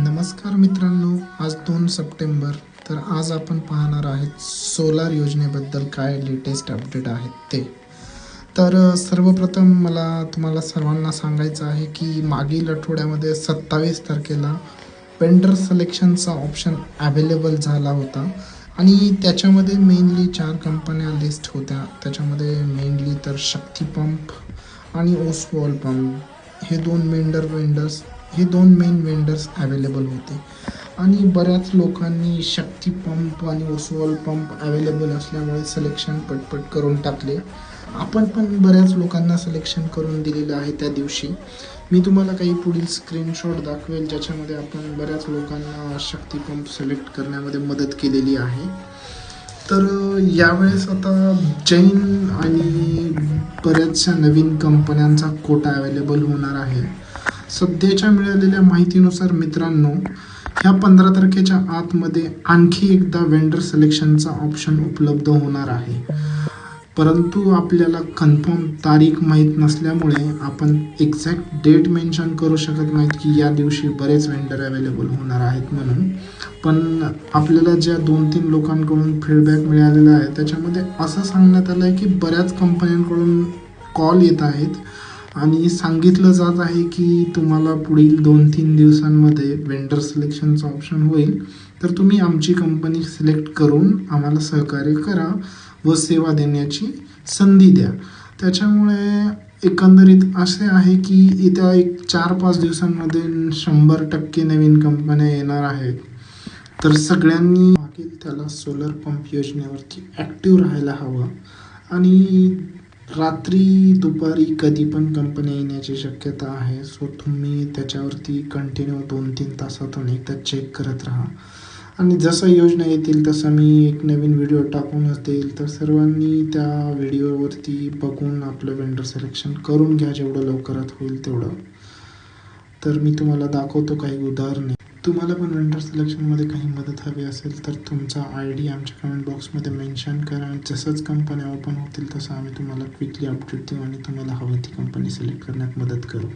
नमस्कार मित्रांनो आज दोन सप्टेंबर तर आज आपण पाहणार आहेत सोलार योजनेबद्दल काय लेटेस्ट अपडेट आहेत ते. तर सर्वप्रथम मला तुम्हाला सर्वांना सांगायचं आहे की मागील आठवड्यामध्ये सत्तावीस तारखेला वेंडर सिलेक्शनचा ऑप्शन अवेलेबल झाला होता. आणि त्याच्यामध्ये मेनली चार कंपन्या लिस्ट होत्या. त्याच्यामध्ये मेनली तर शक्ती पंप आणि ओसवॉल पंप हे दोन वेंडर वेंडर्स हे दोन मेन वेंडर्स अवेलेबल होते. आणि बऱ्याच लोकांनी शक्ती पंप आणि ओसवॉल पंप अवेलेबल असल्यामुळे सिलेक्शन पटपट करून टाकले. आपण पण बऱ्याच लोकांना सिलेक्शन करून दिलेलं आहे त्या दिवशी. मी तुम्हाला काही पुढील स्क्रीनशॉट दाखवेल ज्याच्यामध्ये आपण बऱ्याच लोकांना शक्ती पंप सिलेक्ट करण्यामध्ये मदत केलेली आहे. तर यावेळेस आता जैन आणि बऱ्याचशा नवीन कंपन्यांचा कोटा अवेलेबल होणार आहे. सध्याच्या मिळालेल्या माहितीनुसार मित्रांनो ह्या पंधरा तारखेच्या आतमध्ये आणखी एकदा वेंडर सिलेक्शनचा ऑप्शन उपलब्ध होणार आहे. परंतु आपल्याला कन्फर्म तारीख माहीत नसल्यामुळे आपण एक्झॅक्ट डेट मेन्शन करू शकत नाहीत की या दिवशी बरेच वेंडर अवेलेबल होणार आहेत म्हणून. पण आपल्याला ज्या दोन तीन लोकांकडून फीडबॅक मिळालेला आहे त्याच्यामध्ये असं सांगण्यात आलं आहे की बऱ्याच कंपन्यांकडून कॉल येत आहेत. आणि सांगितलं जात आहे की तुम्हाला पुढील दोन तीन दिवसांमध्ये वेंडर सिलेक्शनचं ऑप्शन होईल. तर तुम्ही आमची कंपनी सिलेक्ट करून आम्हाला सहकार्य करा व सेवा देण्याची संधी द्या. त्याच्यामुळे एकंदरीत असे आहे की येत्या एक चार पाच दिवसांमध्ये शंभर टक्के नवीन कंपन्या येणार आहेत. तर सगळ्यांनी मागील त्याला सोलर पंप योजनेवरती ॲक्टिव्ह राहायला हवं. आणि रात्री दुपारी कधी पण कंपनी येण्याची शक्यता आहे सो तुम्ही त्याच्यावरती कंटिन्यू दोन तीन तासातून एकदा चेक करत राहा. आणि जसं योजना येतील तसं मी एक नवीन व्हिडिओ टाकूनच देईल. तर सर्वांनी त्या व्हिडिओवरती बघून आपलं वेंडर सिलेक्शन करून घ्या जेवढं लवकरात होईल तेवढं. तर मी तुम्हाला दाखवतो काही उदाहरणे. तुम्हाला पण वेंडर सिलेक्शनमध्ये काही मदत हवी असेल तर तुमचा आय डी आमच्या कमेंट बॉक्समध्ये मेन्शन करा. आणि जसंच कंपन्या ओपन होतील तसं आम्ही तुम्हाला क्विकली अपडेट देऊ आणि तुम्हाला हवं ती कंपनी सिलेक्ट करण्यात मदत करू.